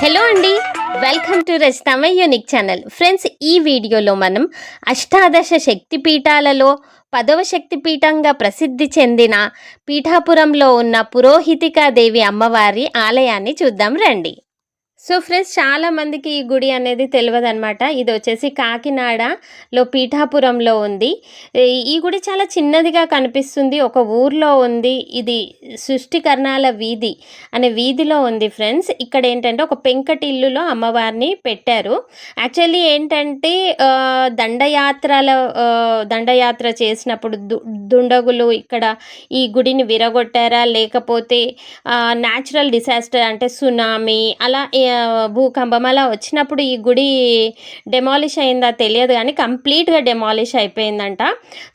Hello అండి. Welcome to Rachitamma unique channel friends ఈ వీడియోలో మనం అష్టాదశ శక్తి పీఠాలలో పదవ శక్తి పీఠంగా ప్రసిద్ధి చెందిన పీఠాపురంలో ఉన్న పురోహితికా దేవి అమ్మవారి ఆలయాన్ని చూద్దాం రండి. సో ఫ్రెండ్స్ చాలామందికి ఈ గుడి అనేది తెలియదు అనమాట ఇది వచ్చేసి కాకినాడలో పీఠాపురంలో ఉంది. ఈ- గుడి చాలా చిన్నదిగా కనిపిస్తుంది. ఒక ఊర్లో ఉంది. ఇది సృష్టికర్ణాల వీధి అనే వీధిలో ఉంది ఫ్రెండ్స్. ఇక్కడ ఏంటంటే ఒక పెంకటిల్లులో అమ్మవారిని పెట్టారు. యాక్చువల్లీ ఏంటంటే దండయాత్రల దండయాత్ర చేసినప్పుడు దు దుండగులు ఇక్కడ ఈ గుడిని విరగొట్టారా? లేకపోతే న్యాచురల్ డిసాస్టర్ అంటే సునామీ అలా భూకంపం అలా వచ్చినప్పుడు ఈ గుడి డెమాలిష్ అయిందా తెలియదు కానీ కంప్లీట్గా డెమాలిష్ అయిపోయిందంట.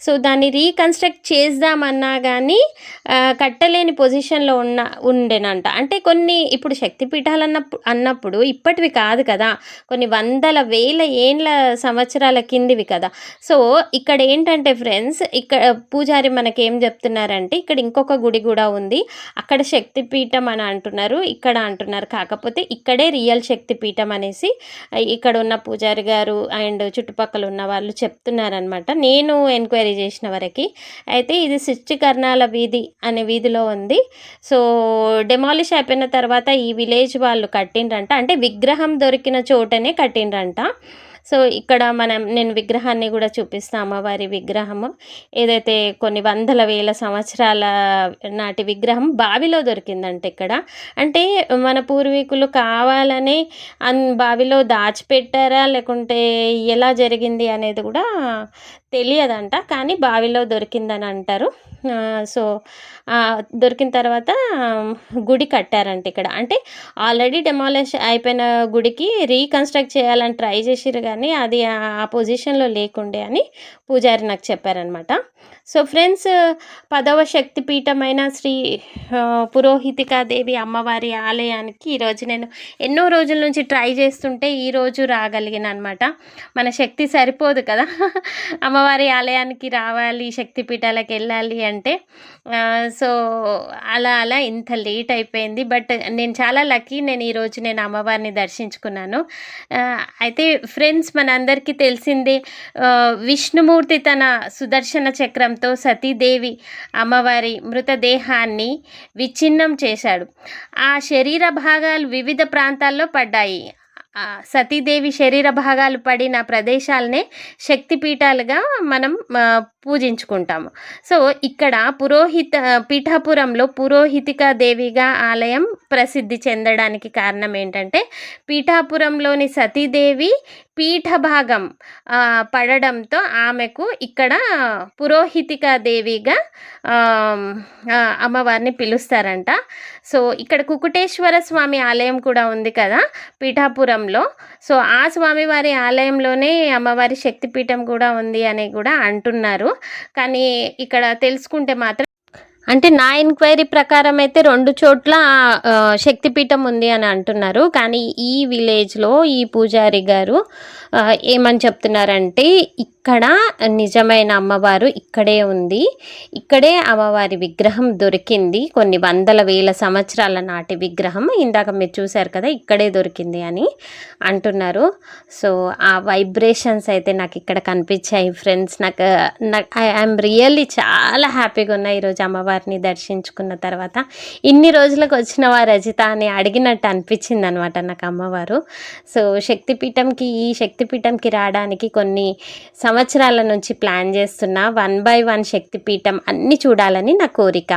సో దాన్ని రీకన్స్ట్రక్ట్ చేద్దామన్నా కానీ కట్టలేని పొజిషన్లో ఉన్న ఉండేనంట. అంటే కొన్ని ఇప్పుడు శక్తిపీఠాలు అన్నప్పుడు అన్నప్పుడు ఇప్పటివి కాదు కదా. కొన్ని వందల వేల ఏండ్ల సంవత్సరాల కిందివి కదా. సో ఇక్కడ ఏంటంటే ఫ్రెండ్స్ ఇక్కడ పూజారి మనకేం చెప్తున్నారంటే ఇక్కడ ఇంకొక గుడి కూడా ఉంది. అక్కడ శక్తిపీఠం అని అంటున్నారు ఇక్కడ అంటున్నారు. కాకపోతే ఇక్కడే రియల్ శక్తి పీఠం అనేసి ఇక్కడ ఉన్న పూజారి గారు అండ్ చుట్టుపక్కల ఉన్న వాళ్ళు చెప్తున్నారనమాట నేను ఎంక్వైరీ చేసిన వరకు అయితే ఇది సృష్టికర్ణాల వీధి అనే వీధిలో ఉంది. సో డెమాలిష్ అయిపోయిన తర్వాత ఈ విలేజ్ వాళ్ళు కట్టిండ్రంట. అంటే విగ్రహం దొరికిన చోటనే కట్టిండ్రంట. సో ఇక్కడ మనం నేను విగ్రహాన్ని కూడా చూపిస్తాను అమ్మవారి విగ్రహము. ఏదైతే కొన్ని వందల వేల సంవత్సరాల నాటి విగ్రహం బావిలో దొరికిందంట ఇక్కడ. అంటే మన పూర్వీకులు కావాలని అన్ బావిలో దాచిపెట్టారా లేకుంటే ఎలా జరిగింది అనేది కూడా తెలియదంట కానీ బావిలో దొరికిందని అంటారు. సో దొరికిన తర్వాత గుడి కట్టారంట ఇక్కడ. అంటే ఆల్రెడీ డెమాలిష్ అయిపోయిన గుడికి రీకన్స్ట్రక్ట్ చేయాలని ట్రై చేసిరు కానీ అది ఆ పొజిషన్లో లేకుండే అని పూజారి నాకు చెప్పారనమాట సో ఫ్రెండ్స్ uh, పదవ శక్తిపీఠమైన శ్రీ పురోహితికాదేవి అమ్మవారి ఆలయానికి ఈరోజు నేను ఎన్నో రోజుల నుంచి ట్రై చేస్తుంటే ఈరోజు రాగలిగిన అనమాట మన శక్తి సరిపోదు కదా. అమ్మవారి ఆలయానికి రావాలి శక్తిపీఠాలకు వెళ్ళాలి అంటే సో అలా అలా ఇంత లేట్ అయిపోయింది. బట్ నేను చాలా లక్కీ నేను ఈరోజు నేను అమ్మవారిని దర్శించుకున్నాను. అయితే ఫ్రెండ్స్ మనందరికీ తెలిసిందే విష్ణుమూర్తి తన సుదర్శన చక్రం సహాయంతో సతీదేవి అమ్మవారి మృతదేహాన్ని విచ్ఛిన్నం చేశాడు. ఆ శరీర భాగాలు వివిధ ప్రాంతాల్లో పడ్డాయి. సతీదేవి శరీర భాగాలు పడిన ప్రదేశాలనే శక్తిపీఠాలుగా మనం పూజించుకుంటాము. సో ఇక్కడ పురోహిత పీఠాపురంలో పురోహితిక దేవిగా ఆలయం ప్రసిద్ధి చెందడానికి కారణం ఏంటంటే పీఠాపురంలోని సతీదేవి పీఠ భాగం పడడంతో ఆమెకు ఇక్కడ పురోహితిక దేవిగా అమ్మవారిని పిలుస్తారంట. సో ఇక్కడ కుకుటేశ్వర స్వామి ఆలయం కూడా ఉంది కదా పీఠాపురంలో. సో ఆ స్వామివారి ఆలయంలోనే అమ్మవారి శక్తిపీఠం కూడా ఉంది అని కూడా అంటున్నారు. కానీ ఇక్కడ తెలుసుకుంటే మాత్రం అంటే నా ఎంక్వైరీ ప్రకారం అయితే రెండు చోట్ల శక్తిపీఠం ఉంది అని అంటున్నారు. కానీ ఈ విలేజ్లో ఈ పూజారి గారు ఏమని చెప్తున్నారంటే ఇక్కడ నిజమైన అమ్మవారు ఇక్కడే ఉంది. ఇక్కడే అమ్మవారి విగ్రహం దొరికింది. కొన్ని వందల వేల సంవత్సరాల నాటి విగ్రహం. ఇందాక మీరు చూశారు కదా ఇక్కడే దొరికింది అని అంటున్నారు. సో ఆ వైబ్రేషన్స్ అయితే నాకు ఇక్కడ కనిపించాయి ఫ్రెండ్స్ నాకు నాకు ఐఎమ్ రియల్లీ చాలా హ్యాపీగా ఉన్నాయి ఈరోజు అమ్మవారిని దర్శించుకున్న తర్వాత ఇన్ని రోజులకు వచ్చిన వా రజిత అని అడిగినట్టు అనిపించింది అనమాట నాకు అమ్మవారు. సో శక్తిపీఠంకి ఈ శక్తిపీఠంకి రావడానికి కొన్ని సంవత్సరాల నుంచి ప్లాన్ చేస్తున్నా వన్ బై వన్ శక్తిపీఠం అన్ని చూడాలని నా కోరిక.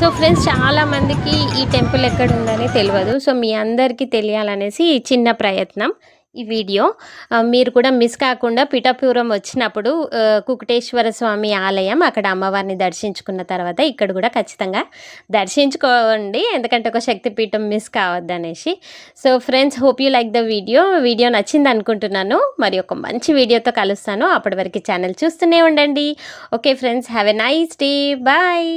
సో ఫ్రెండ్స్ చాలా మందికి ఈ టెంపుల్ ఎక్కడ ఉందని తెలియదు సో మీ అందరికీ తెలియాలనేసి ఈ చిన్న ప్రయత్నం. ఈ వీడియో. మీరు కూడా మిస్ కాకుండా పిఠాపురం వచ్చినప్పుడు కుకుటేశ్వర స్వామి ఆలయం అక్కడ అమ్మవారిని దర్శించుకున్న తర్వాత ఇక్కడ కూడా ఖచ్చితంగా దర్శించుకోండి. ఎందుకంటే ఒక శక్తిపీఠం మిస్ కావద్దు అనేసి so friends hope you like the video video నచ్చింది అనుకుంటున్నాను. మరి ఒక మంచి వీడియోతో కలుస్తాను. అప్పటి వరకు ఛానల్ చూస్తూనే ఉండండి. Okay friends have a nice day bye